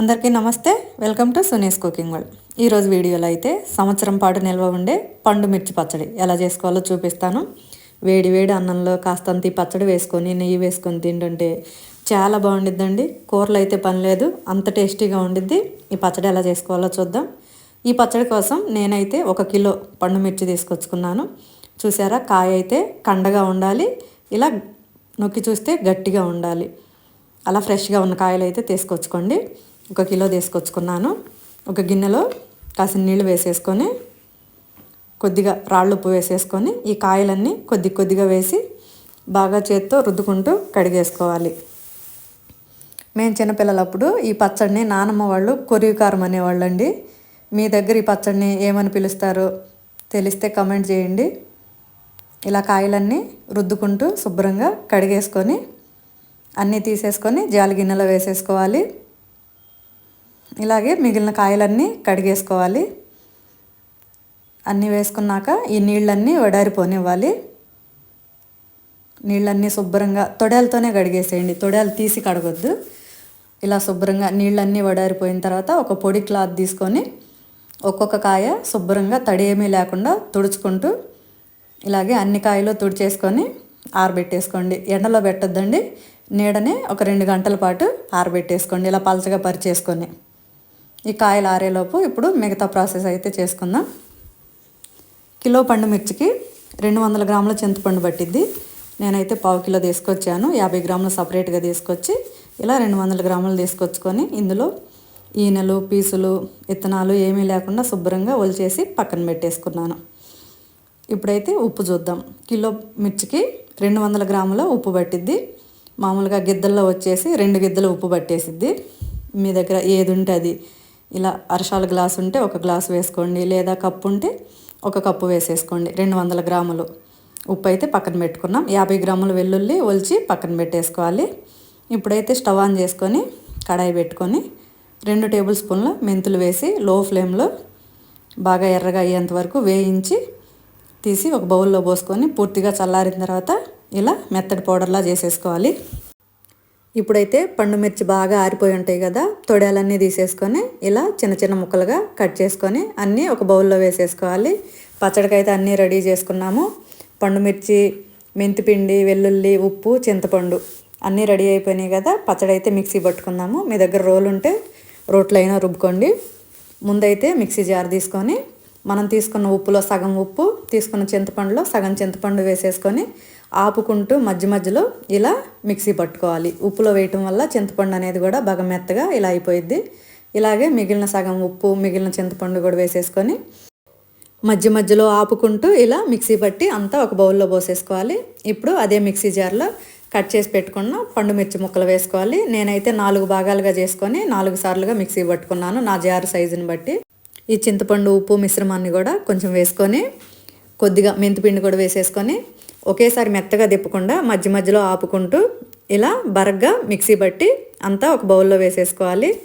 అందరికీ నమస్తే. Welcome to Suni's cooking world. ఈరోజు వీడియోలో అయితే సంవత్సరం పాటు నిల్వ ఉండే పండు మిర్చి పచ్చడి ఎలా చేసుకోవాలో చూపిస్తాను. వేడి వేడి అన్నంలో కాస్తంత ఈ పచ్చడి వేసుకొని నెయ్యి వేసుకొని తింటుంటే చాలా బాగుండిద్దండి. కూరలు అయితే పని లేదు అంత టేస్టీగా ఉండిద్ది. ఈ పచ్చడి ఎలా చేసుకోవాలో చూద్దాం. ఈ పచ్చడి కోసం నేనైతే ఒక కిలో పండు మిర్చి తీసుకొచ్చుకున్నాను. చూసారా? కాయ అయితే కండగా ఉండాలి ఇలా నొక్కి చూస్తే గట్టిగా ఉండాలి. అలా ఫ్రెష్గా ఉన్న కాయలు అయితే తీసుకొచ్చుకోండి. ఒక కిలో తీసుకొచ్చుకున్నాను. ఒక గిన్నెలో కాసిన నీళ్ళు వేసేసుకొని కొద్దిగా రాళ్ళు ఉప్పు వేసేసుకొని ఈ కాయలన్నీ కొద్ది కొద్దిగా వేసి బాగా చేత్తో రుద్దుకుంటూ కడిగేసుకోవాలి. మేము చిన్నపిల్లలప్పుడు ఈ పచ్చడిని నానమ్మ వాళ్ళు కొరివికారం అనేవాళ్ళు అండి మీ దగ్గర ఈ పచ్చడిని ఏమని పిలుస్తారో తెలిస్తే కమెంట్ చేయండి. ఇలా కాయలన్నీ రుద్దుకుంటూ శుభ్రంగా కడిగేసుకొని అన్నీ తీసేసుకొని జాలి గిన్నెలో వేసేసుకోవాలి. ఇలాగే మిగిలిన కాయలన్నీ కడిగేసుకోవాలి. అన్నీ వేసుకున్నాక ఈ నీళ్ళన్నీ వడారిపోనివ్వాలి నీళ్ళన్నీ శుభ్రంగా తొడేలతోనే కడిగేసేయండి. తొడేలు తీసి కడగొద్దు. ఇలా శుభ్రంగా నీళ్ళన్నీ వడారిపోయిన తర్వాత ఒక పొడి క్లాత్ తీసుకొని ఒక్కొక్క కాయ శుభ్రంగా తడి ఏమీ లేకుండా తుడుచుకుంటూ ఇలాగే అన్ని కాయలు తుడిచేసుకొని ఆరబెట్టేసుకోండి. ఎండలో పెట్టద్దండి. నీడనే ఒక రెండు గంటల పాటు ఆరబెట్టేసుకోండి. ఇలా పలచగా పరిచేసుకొని. ఈ కాయలు ఆరేలోపు ఇప్పుడు మిగతా ప్రాసెస్ అయితే చేసుకుందాం. కిలో పండు మిర్చికి రెండు వందల గ్రాముల చింతపండు పట్టిద్ది. నేనైతే పావు కిలో తీసుకొచ్చాను. యాభై గ్రాములు సపరేట్గా తీసుకొచ్చి ఇలా రెండు వందల గ్రాములు తీసుకొచ్చుకొని ఇందులో ఈనెలు పీసులు విత్తనాలు ఏమీ లేకుండా శుభ్రంగా ఒలిచేసి పక్కన పెట్టేసుకున్నాను. ఇప్పుడైతే ఉప్పు చూద్దాం. కిలో మిర్చికి రెండు వందల గ్రాముల ఉప్పు పట్టిద్ది. మామూలుగా గిద్దల్లో వచ్చేసి రెండు గిద్దలు ఉప్పు పట్టేసిద్ది. మీ దగ్గర ఏది ఉంటే అది ఇలా అరశాల గ్లాస్ ఉంటే ఒక గ్లాస్ వేసుకోండి లేదా కప్పు ఉంటే ఒక కప్పు వేసేసుకోండి. రెండు వందల గ్రాములు ఉప్పు అయితే పక్కన పెట్టుకున్నాం. యాభై గ్రాముల వెల్లుల్లి ఒలిచి పక్కన పెట్టేసుకోవాలి. ఇప్పుడైతే స్టవ్ ఆన్ చేసుకొని కడాయి పెట్టుకొని రెండు టేబుల్ స్పూన్ల మెంతులు వేసి లో ఫ్లేమ్లో బాగా ఎర్రగా అయ్యేంత వరకు వేయించి తీసి ఒక బౌల్లో పోసుకొని పూర్తిగా చల్లారిన తర్వాత ఇలా మెత్తడి పౌడర్లా చేసేసుకోవాలి. ఇప్పుడైతే పండు మిర్చి బాగా ఆరిపోయి ఉంటాయి కదా తొడాలన్నీ తీసేసుకొని ఇలా చిన్న చిన్న ముక్కలుగా కట్ చేసుకొని అన్నీ ఒక బౌల్లో వేసేసుకోవాలి. పచ్చడికైతే అన్నీ రెడీ చేసుకున్నాము. పండు మిర్చి మెంతిపిండి వెల్లుల్లి ఉప్పు చింతపండు అన్నీ రెడీ అయిపోయినాయి కదా పచ్చడి అయితే మిక్సీ పట్టుకుందాము. మీ దగ్గర రోలు ఉంటే రోట్లో అయినా రుబ్బుకోండి. ముందైతే మిక్సీ జార్ తీసుకొని మనం తీసుకున్న ఉప్పులో సగం ఉప్పు తీసుకున్న చింతపండులో సగం చింతపండు వేసేసుకొని ఆపుకుంటూ మధ్య మధ్యలో ఇలా మిక్సీ పట్టుకోవాలి. ఉప్పులో వేయటం వల్ల చింతపండు అనేది కూడా బాగా మెత్తగా ఇలా అయిపోయిద్ది. ఇలాగే మిగిలిన సగం ఉప్పు మిగిలిన చింతపండు కూడా వేసేసుకొని మధ్య మధ్యలో ఆపుకుంటూ ఇలా మిక్సీ పట్టి అంతా ఒక బౌల్లో పోసేసుకోవాలి. ఇప్పుడు అదే మిక్సీ జార్లో కట్ చేసి పెట్టుకున్న పండు మిర్చి ముక్కలు వేసుకోవాలి. నేనైతే నాలుగు భాగాలుగా చేసుకొని నాలుగు సార్లుగా మిక్సీ పట్టుకున్నాను నా జారు సైజుని బట్టి. ఈ చింతపండు ఉప్పు మిశ్రమాన్ని కూడా కొంచెం వేసుకొని కొద్దిగా మెంతిపిండి కూడా వేసేసుకొని ఒకేసారి మెత్తగా తిప్పకుండా మధ్య మధ్యలో ఆపుకుంటూ ఇలా బరగ్గా మిక్సీ బట్టి అంతా ఒక బౌల్లో వేసేసుకోవాలి.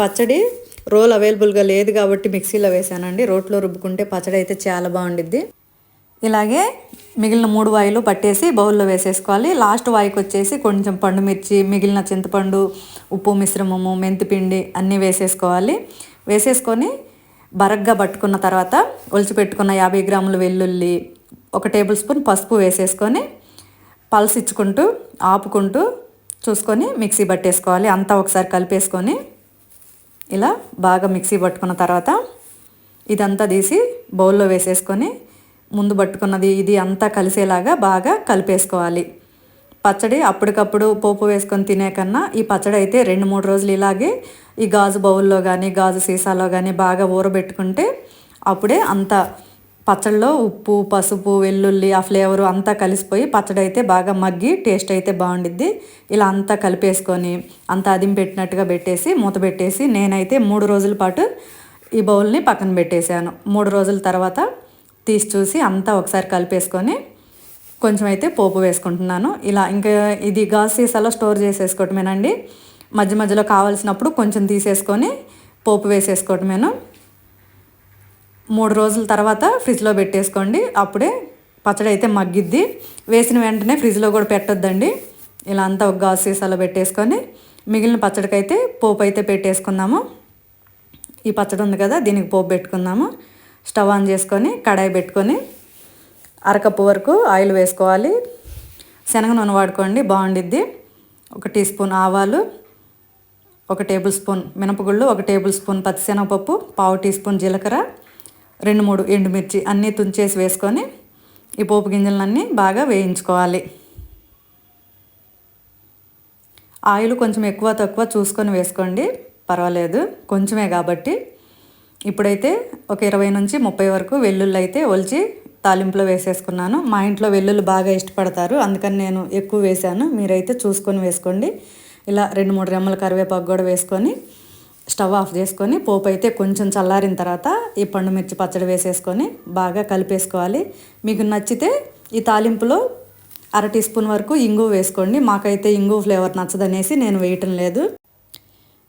పచ్చడి రోల్ అవైలబుల్గా లేదు కాబట్టి మిక్సీలో వేసానండి. రోట్లో రుబ్బుకుంటే పచ్చడి అయితే చాలా బాగుండిద్ది. ఇలాగే మిగిలిన మూడు వాయిలు పట్టేసి బౌల్లో వేసేసుకోవాలి. లాస్ట్ వాయికి వచ్చేసి కొంచెం పండు మిర్చి మిగిలిన చింతపండు ఉప్పు మిశ్రమము మెంతిపిండి అన్నీ వేసేసుకోవాలి. వేసేసుకొని బరగ్గా పట్టుకున్న తర్వాత ఒలిచిపెట్టుకున్న యాభై గ్రాముల వెల్లుల్లి ఒక టేబుల్ స్పూన్ పసుపు వేసేసుకొని పల్స్ ఇచ్చుకుంటూ ఆపుకుంటూ చూసుకొని మిక్సీ పట్టేసుకోవాలి అంతా ఒకసారి కలిపేసుకొని ఇలా బాగా మిక్సీ పట్టుకున్న తర్వాత ఇదంతా తీసి బౌల్లో వేసేసుకొని ముందు పట్టుకున్నది ఇది అంతా కలిసేలాగా బాగా కలిపేసుకోవాలి. పచ్చడి అప్పటికప్పుడు పోపు వేసుకొని తినే కన్నా ఈ పచ్చడి అయితే రెండు మూడు రోజులు ఇలాగే ఈ గాజు బౌల్లో కానీ గాజు సీసాలో కానీ బాగా ఊరబెట్టుకుంటే అప్పుడే అంత పచ్చడిలో ఉప్పు పసుపు వెల్లుల్లి ఆ ఫ్లేవరు అంతా కలిసిపోయి పచ్చడి అయితే బాగా మగ్గి టేస్ట్ అయితే బాగుండిద్ది. ఇలా అంతా కలిపేసుకొని అంతా అదిం పెట్టినట్టుగా పెట్టేసి మూత పెట్టేసి నేనైతే మూడు రోజుల పాటు ఈ బౌల్ని పక్కన పెట్టేశాను. మూడు రోజుల తర్వాత తీసి చూసి అంతా ఒకసారి కలిపేసుకొని కొంచెం అయితే పోపు వేసుకుంటున్నాను. ఇలా ఇంకా ఇది గాజు సీసాలో స్టోర్ చేసేసుకోవటమేనండి. మధ్య మధ్యలో కావాల్సినప్పుడు కొంచెం తీసేసుకొని పోపు వేసేసుకోవటమేను. మూడు రోజుల తర్వాత ఫ్రిడ్జ్లో పెట్టేసుకోండి. అప్పుడే పచ్చడి అయితే మగ్గిద్ది. వేసిన వెంటనే ఫ్రిడ్జ్లో కూడా పెట్టొద్దండి. ఇలా అంతా ఒక గాజు సీసాలో పెట్టేసుకొని మిగిలిన పచ్చడికైతే పోపు అయితే పెట్టేసుకుందాము. ఈ పచ్చడి ఉంది కదా దీనికి పోపు పెట్టుకుందాము. స్టవ్ ఆన్ చేసుకొని కడాయి పెట్టుకొని అరకప్పు వరకు ఆయిల్ వేసుకోవాలి. శనగ నూనె వాడుకోండి బాగుండిద్ది. ఒక టీ స్పూన్ ఆవాలు ఒక టేబుల్ స్పూన్ మినపగుళ్ళు ఒక టేబుల్ స్పూన్ పచ్చిశనగపప్పు పావు టీ స్పూన్ జీలకర్ర రెండు మూడు ఎండుమిర్చి అన్నీ తుంచేసి వేసుకొని ఈ పోపు గింజలన్నీ బాగా వేయించుకోవాలి. ఆయిల్ కొంచెం ఎక్కువ తక్కువ చూసుకొని వేసుకోండి. పర్వాలేదు కొంచెమే కాబట్టి. ఇప్పుడైతే ఒక ఇరవై నుంచి ముప్పై వరకు వెల్లుల్లి అయితే ఒలిచి తాలింపులో వేసేసుకున్నాను. మా ఇంట్లో వెల్లుల్లి బాగా ఇష్టపడతారు అందుకని నేను ఎక్కువ వేశాను. మీరైతే చూసుకొని వేసుకోండి. ఇలా రెండు మూడు రెమ్మల కరివేపాకు కూడా వేసుకొని స్టవ్ ఆఫ్ చేసుకొని పోపు అయితే కొంచెం చల్లారిన తర్వాత ఈ పండు మిర్చి పచ్చడి వేసేసుకొని బాగా కలిపేసుకోవాలి. మీకు నచ్చితే ఈ తాలింపులో అర టీ స్పూన్ వరకు ఇంగు వేసుకోండి. మాకైతే ఇంగు ఫ్లేవర్ నచ్చదనేసి నేను వేయటం లేదు.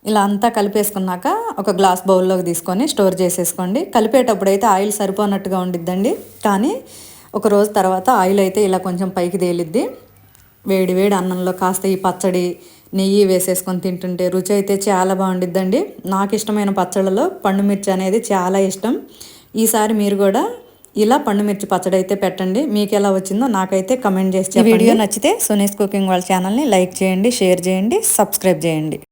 ఇలా అంతా కలిపేసుకున్నాక ఒక గ్లాస్ బౌల్లోకి తీసుకొని స్టోర్ చేసేసుకోండి. కలిపేటప్పుడు అయితే ఆయిల్ సరిపోనట్టుగా ఉండిద్దండి. కానీ ఒక రోజు తర్వాత ఆయిల్ అయితే ఇలా కొంచెం పైకి తేలిద్ది. వేడి వేడి అన్నంలో కాస్త ఈ పచ్చడి నెయ్యి వేసేసుకొని తింటుంటే రుచి అయితే చాలా బాగుండిద్దండి. నాకు ఇష్టమైన పచ్చళ్ళలో పండు మిర్చి అనేది చాలా ఇష్టం. ఈసారి మీరు కూడా ఇలా పండు మిర్చి పచ్చడి అయితే పెట్టండి. మీకు ఎలా వచ్చిందో నాకైతే కమెంట్ చేసి వీడియో నచ్చితే సునీస్ కుకింగ్ వాళ్ళ ఛానల్ని లైక్ చేయండి షేర్ చేయండి సబ్స్క్రైబ్ చేయండి.